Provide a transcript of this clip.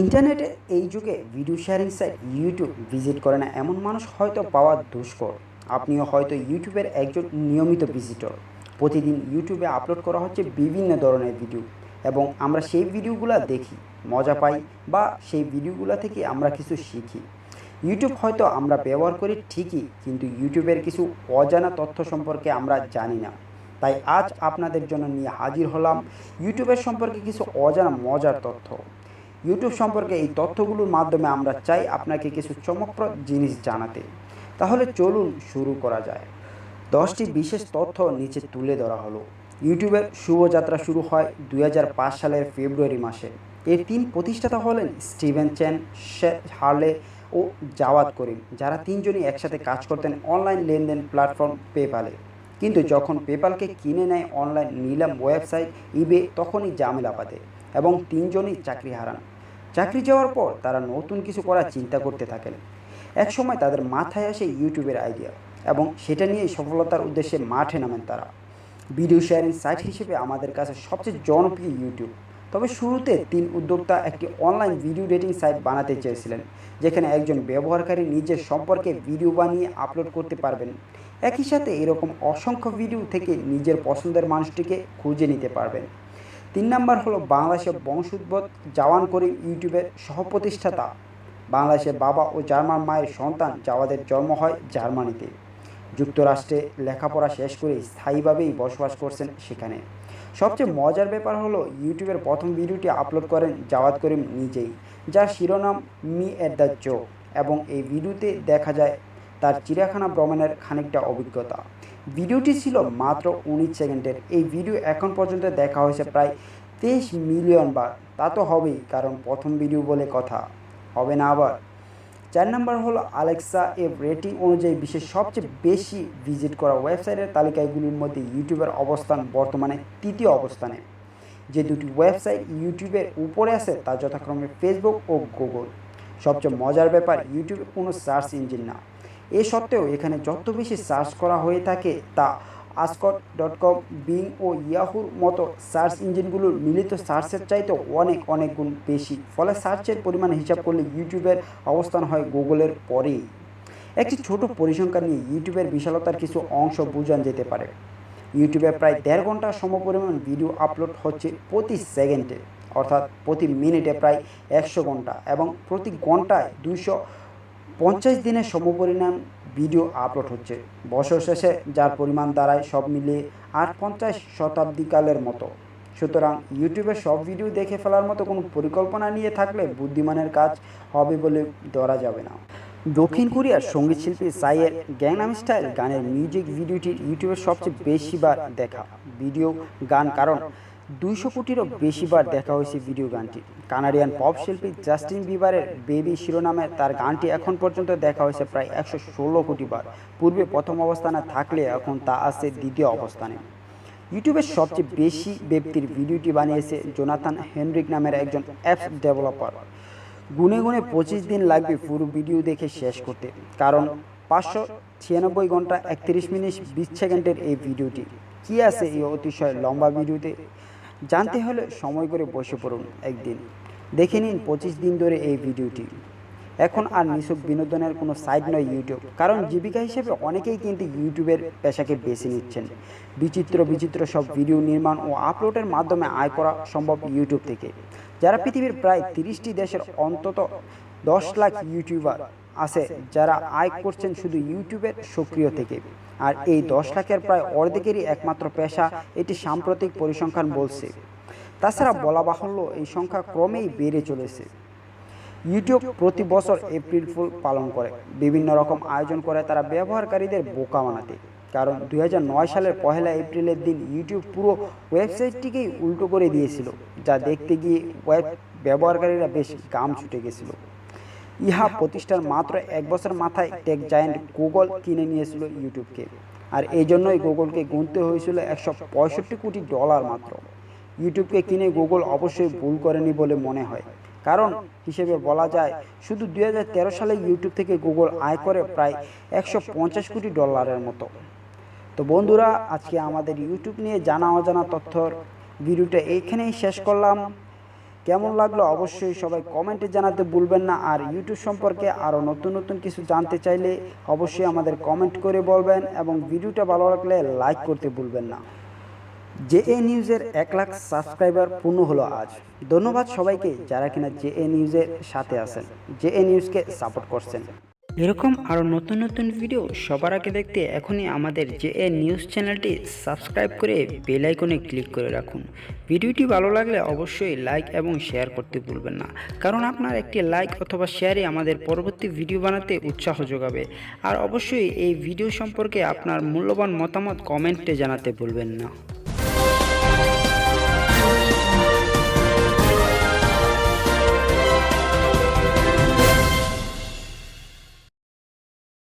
ইন্টারনেটে এই যুগে video sharing site YouTube visit করে না, এমন মানুষ হয়তো পাওয়া দুষ্কর। আপনিও হয়তো ইউটিউবের একজন নিয়মিত ভিজিটর প্রতিদিন ইউটিউবে আপলোড করা হচ্ছে বিভিন্ন ধরনের ভিডিও এবং আমরা সেই ভিডিওগুলো দেখি, মজা পাই বা সেই ভিডিওগুলো থেকে আমরা কিছু শিখি। ইউটিউব হয়তো আমরা ব্যবহার করি ঠিকই, কিন্তু ইউটিউবের কিছু অজানা তথ্য সম্পর্কে আমরা জানি না। তাই আজ আপনাদের জন্য নিয়ে হাজির হলাম ইউটিউবের সম্পর্কে কিছু অজানা মজার তথ্য। ইউটিউব সম্পর্কে এই তথ্যগুলোর মাধ্যমে আমরা চাই আপনাকে কিছু চমকপ্রদ জিনিস জানাতে। তাহলে চলুন শুরু করা যায়। দশটি বিশেষ তথ্য নিচে তুলে ধরা হলো। ইউটিউবের শুভযাত্রা শুরু হয় দুই হাজার পাঁচ সালের ফেব্রুয়ারি মাসে। এর তিন প্রতিষ্ঠাতা হলেন স্টিভেন শেখ হার্লে ও জাওয়াত করিম, যারা তিনজনই একসাথে কাজ করতেন অনলাইন লেনদেন প্ল্যাটফর্ম পেপালে কিন্তু যখন পেপালকে কিনে নেয় অনলাইন নিলাম ওয়েবসাইট ইবে তখনই ঝামেলা পাতে এবং তিনজনই চাকরি হারান। চাকরি যাওয়ার পর তারা নতুন কিছু করার চিন্তা করতে থাকেন। একসময় তাদের মাথায় আসে ইউটিউবের আইডিয়া এবং সেটা নিয়েই সফলতার উদ্দেশ্যে মাঠে নামেন তারা। ভিডিও শেয়ারিং সাইট হিসেবে আমাদের কাছে সবচেয়ে জনপ্রিয় ইউটিউব। তবে শুরুতে তিন উদ্যোক্তা একটি অনলাইন ভিডিও রেটিং সাইট বানাতে চেয়েছিলেন, যেখানে একজন ব্যবহারকারী নিজের সম্পর্কে ভিডিও বানিয়ে আপলোড করতে পারবেন। একই সাথে এরকম অসংখ্য ভিডিও থেকে নিজের পছন্দের মানুষটিকে খুঁজে নিতে পারবেন। তিন নাম্বার হলো বাংলাদেশের বংশোদ্ভূত জাওয়ান করিম ইউটিউবের সহপ্রতিষ্ঠাতা। বাংলাদেশের বাবা ও জার্মান মায়ের সন্তান জাওয়াদের জন্ম হয় জার্মানিতে। যুক্তরাষ্ট্রে লেখাপড়া শেষ করে স্থায়ীভাবেই বসবাস করছেন সেখানে। সবচেয়ে মজার ব্যাপার হলো ইউটিউবের প্রথম ভিডিওটি আপলোড করেন জাওয়াদ করিম নিজেই, যার শিরোনাম মি এট দ্য চো এবং এই ভিডিওতে দেখা যায় তার চিড়িয়াখানা ভ্রমণের খানিকটা অভিজ্ঞতা। ভিডিওটি ছিল মাত্র উনিশ সেকেন্ডের। এই ভিডিও এখন পর্যন্ত দেখা হয়েছে প্রায় তেইশ মিলিয়ন বার। তা তো হবেই, কারণ প্রথম ভিডিও বলে কথা। হবে না আবার। চার নম্বর হলো আলেক্সা এর রেটিং অনুযায়ী বিশ্বের সবচেয়ে বেশি ভিজিট করা ওয়েবসাইটের তালিকাগুলির মধ্যে ইউটিউবের অবস্থান বর্তমানে তৃতীয় অবস্থানে। যে দুটি ওয়েবসাইট ইউটিউবের উপরে আছে তা যথাক্রমে ফেসবুক ও গুগল। সবচেয়ে মজার ব্যাপার, ইউটিউবে কোনো সার্চ ইঞ্জিন না। এ সত্ত্বেও এখানে যত বেশি সার্চ করা হয়ে থাকে তা আসকট ডট কম বিং ও ইয়াহুর মতো সার্চ ইঞ্জিনগুলোর মিলিত সার্চের চাইতে অনেক অনেক গুণ বেশি। ফলে সার্চের পরিমাণ হিসাব করলে ইউটিউবের অবস্থান হয় গুগলের পরেই। একটি ছোট পরিসংখ্যান নিয়ে ইউটিউবের বিশালতার কিছু অংশ বোঝান যেতে পারে। ইউটিউবে প্রায় দেড় ঘণ্টা সমপরিমাণ ভিডিও আপলোড হচ্ছে প্রতি সেকেন্ডে, অর্থাৎ প্রতি মিনিটে প্রায় একশো ঘণ্টা এবং প্রতি ঘন্টায় দুইশো পঞ্চাশ দিনের সমপরিমাণ ভিডিও আপলোড হচ্ছে। বছর শেষে যার পরিমাণ দাঁড়ায় সব মিলিয়ে আট পঞ্চাশ শতাব্দীকালের মতো। সুতরাং ইউটিউবে সব ভিডিও দেখে ফেলার মতো কোনো পরিকল্পনা নিয়ে থাকলে বুদ্ধিমানের কাজ হবে বলে ধরা যাবে না। দক্ষিণ কোরিয়ার সংগীত শিল্পী সাইয়ের গ্যাংনাম স্টাইল গানের মিউজিক ভিডিওটি ইউটিউবে সবচেয়ে বেশিবার দেখা। ভিডিও, গান, কারণ দুইশো কোটিরও বেশিবার দেখা হয়েছে ভিডিও গানটি। কানাডিয়ান পপ শিল্পী জাস্টিন বিবারের বেবি শিরোনামে তার গানটি এখন পর্যন্ত দেখা হয়েছে প্রায় একশো ষোলো কোটি বার। পূর্বে প্রথম অবস্থানে থাকলে এখন তা আছে দ্বিতীয় অবস্থানে। ইউটিউবের সবচেয়ে বেশি ব্যক্তির ভিডিওটি বানিয়েছে জোনাথান হেনরিক নামের একজন অ্যাপস ডেভেলপার। গুনে গুনে পঁচিশ দিন লাগবে পুরো ভিডিও দেখে শেষ করতে। কারণ পাঁচশো ছিয়ানব্বই ঘণ্টা একত্রিশ মিনিট বিশ সেকেন্ডের এই ভিডিওটি। কী আছে এই অতিশয় লম্বা ভিডিওতে? জানতে হলে সময় করে বসে পড়ুন একদিন। দেখে নিন পঁচিশ দিন ধরে এই ভিডিওটি। এখন আর নিছক বিনোদনের কোনো সাইট নয় ইউটিউব কারণ জীবিকা হিসেবে অনেকেই কিন্তু ইউটিউবের পেশাকে বেছে নিচ্ছেন। বিচিত্র বিচিত্র সব ভিডিও নির্মাণ ও আপলোডের মাধ্যমে আয় করা সম্ভব ইউটিউব থেকে। যারা পৃথিবীর প্রায় তিরিশটি দেশের অন্তত দশ লাখ ইউটিউবার আছে, যারা আয় করছেন শুধু ইউটিউবের সক্রিয় থেকে। আর এই দশ লাখের প্রায় অর্ধেকেরই একমাত্র পেশা এটি সাম্প্রতিক পরিসংখ্যান বলছে। তাছাড়া বলা বাহুল্য, এই সংখ্যা ক্রমেই বেড়ে চলেছে। ইউটিউব প্রতি বছর এপ্রিল ফুল পালন করে। বিভিন্ন রকম আয়োজন করে তারা ব্যবহারকারীদের বোকা বানাতে। কারণ দুই নয় সালের পহেলা এপ্রিলের দিন ইউটিউব পুরো ওয়েবসাইটটিকেই উল্টো করে দিয়েছিল, যা দেখতে গিয়ে ওয়েব ব্যবহারকারীরা বেশ গাম ছুটে গেছিল। ইহা প্রতিষ্ঠার মাত্র এক বছর মাথায় টেক জায়েন্ট গুগল কিনে নিয়েছিল ইউটিউবকে। আর এই জন্যই গুগলকে গুনতে হয়েছিল একশো পঁয়ষট্টি কোটি ডলার মাত্র। ইউটিউবকে কিনে গুগল অবশ্যই ভুল করেনি বলে মনে হয়। কারণ হিসেবে বলা যায়, শুধু দুই হাজার তেরো সালে ইউটিউব থেকে গুগল আয় করে প্রায় একশো পঞ্চাশ কোটি ডলারের মতো। তো বন্ধুরা, আজকে আমাদের ইউটিউব নিয়ে জানা অজানা তথ্যর ভিডিওটা এইখানেই শেষ করলাম। কেমন লাগল অবশ্যই সবাই কমেন্টে জানাতে ভুলবেন না। আর ইউটিউব সম্পর্কে আরও নতুন নতুন কিছু জানতে চাইলে অবশ্যই আমাদের কমেন্ট করে বলবেন এবং ভিডিওটা ভালো লাগলে লাইক করতে ভুলবেন না। জে এ নিউজের এক লাখ সাবস্ক্রাইবার পূর্ণ হলো আজ। ধন্যবাদ সবাইকে যারা কিনা জে এ নিউজের সাথে আছেন। জে এ নিউজকে সাপোর্ট করছেন। এরকম আরও নতুন নতুন ভিডিও সবার আগে দেখতে এখনই আমাদের জে এ নিউজ চ্যানেলটি সাবস্ক্রাইব করে বেল আইকনে ক্লিক করে রাখুন। ভিডিওটি ভালো লাগলে অবশ্যই লাইক এবং শেয়ার করতে ভুলবেন না। কারণ আপনার একটি লাইক অথবা শেয়ারই আমাদের পরবর্তী ভিডিও বানাতে উৎসাহ যোগাবে। আর অবশ্যই এই ভিডিও সম্পর্কে আপনার মূল্যবান মতামত কমেন্টে জানাতে ভুলবেন না।